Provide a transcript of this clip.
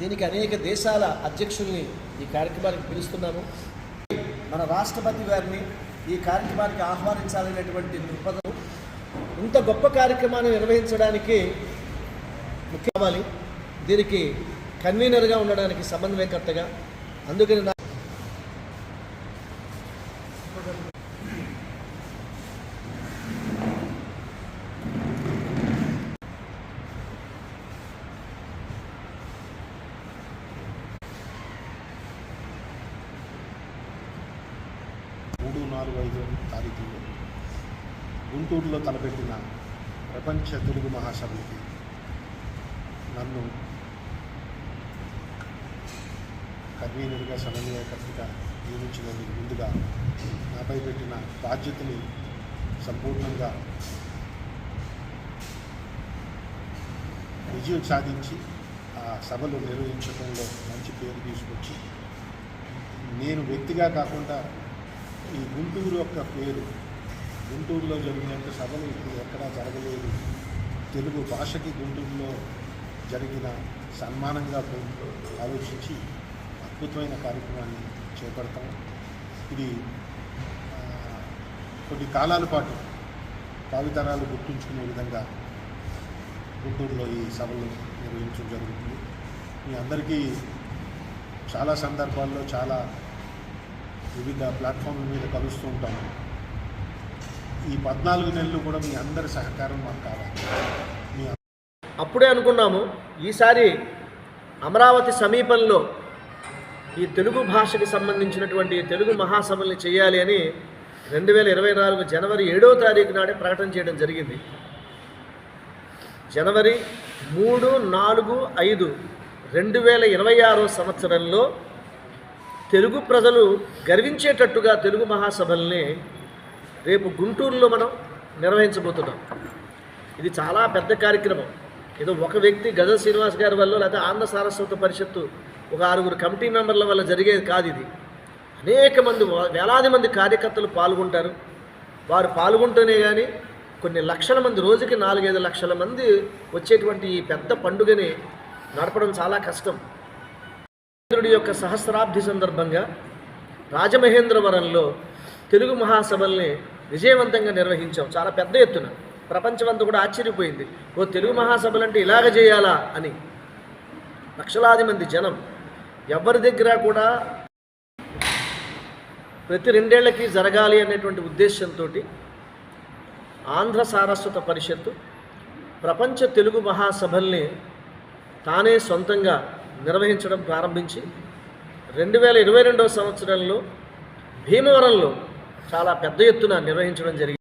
దీనికి అనేక దేశాల అధ్యక్షుల్ని ఈ కార్యక్రమానికి పిలుస్తున్నాము. మన రాష్ట్రపతి గారిని ఈ కార్యక్రమానికి ఆహ్వానించాలనేటువంటి దృక్పథం ఇంత గొప్ప కార్యక్రమాన్ని నిర్వహించడానికి ముఖ్య కావాలి. దీనికి కన్వీనర్గా ఉండడానికి సమన్వయకర్తగా అందుకని మూడు నాలుగు ఐదు తారీఖుల్లో గుంటూరులో తలపెట్టిన ప్రపంచ తెలుగు మహాసభలకి నన్ను కన్వీనర్గా సమన్వయకర్తగా నియమించినందుకు ముందుగా నాపై పెట్టిన బాధ్యతని సంపూర్ణంగా విజయం సాధించి ఆ సభలు నిర్వహించడంలో మంచి పేరు తీసుకొచ్చి నేను వ్యక్తిగా కాకుండా ఈ గుంటూరు యొక్క పేరు గుంటూరులో జరిగినంత సభలు ఇప్పుడు ఎక్కడా జరగలేదు. తెలుగు భాషకి గుంటూరులో జరిగిన సన్మానంగా ఆలోచించి అద్భుతమైన కార్యక్రమాన్ని చేపడతాం. ఇది కొన్ని కాలాల పాటు భావితరాలు గుర్తుంచుకునే విధంగా గుంటూరులో ఈ సభలు నిర్వహించడం జరుగుతుంది. మీ అందరికీ చాలా సందర్భాల్లో చాలా వివిధ ప్లాట్ఫామ్ల మీద కలుస్తూ ఉంటాము. ఈ పద్నాలుగు నెలలు కూడా మీ అందరి సహకారం మాకు కావాలి. అప్పుడే అనుకున్నాము ఈసారి అమరావతి సమీపంలో ఈ తెలుగు భాషకి సంబంధించినటువంటి తెలుగు మహాసభల్ని చేయాలి అని రెండు వేల ఇరవై నాలుగు జనవరి ఏడవ తారీఖు నాడే ప్రకటన చేయడం జరిగింది. జనవరి మూడు నాలుగు ఐదు రెండు వేల ఇరవై ఆరో సంవత్సరంలో తెలుగు ప్రజలు గర్వించేటట్టుగా తెలుగు మహాసభల్ని రేపు గుంటూరులో మనం నిర్వహించబోతున్నాం. ఇది చాలా పెద్ద కార్యక్రమం. ఏదో ఒక వ్యక్తి గజ శ్రీనివాస్ గారి వల్ల లేదా ఆంధ్ర సారస్వత పరిషత్తు ఒక ఆరుగురు కమిటీ మెంబర్ల వల్ల జరిగేది కాదు ఇది. అనేక మంది వేలాది మంది కార్యకర్తలు పాల్గొంటారు. వారు పాల్గొంటూనే కానీ కొన్ని లక్షల మంది రోజుకి నాలుగైదు లక్షల మంది వచ్చేటువంటి ఈ పెద్ద పండుగని నడపడం చాలా కష్టం. చంద్రుడి యొక్క సహస్రాబ్ది సందర్భంగా రాజమహేంద్రవరంలో తెలుగు మహాసభల్ని విజయవంతంగా నిర్వహించాం. చాలా పెద్ద ఎత్తున. ప్రపంచమంతా కూడా ఆశ్చర్యపోయింది. ఓ తెలుగు మహాసభలు అంటే ఇలాగ చేయాలా అని. లక్షలాది మంది జనం. ఎవరి దగ్గర కూడా ప్రతి రెండేళ్ళకి జరగాలి అనేటువంటి ఉద్దేశంతో ఆంధ్ర సారస్వత పరిషత్తు ప్రపంచ తెలుగు మహాసభల్ని తానే సొంతంగా నిర్వహించడం ప్రారంభించి రెండు వేల ఇరవై రెండవ సంవత్సరంలో భీమవరంలో చాలా పెద్ద ఎత్తున నిర్వహించడం జరిగింది.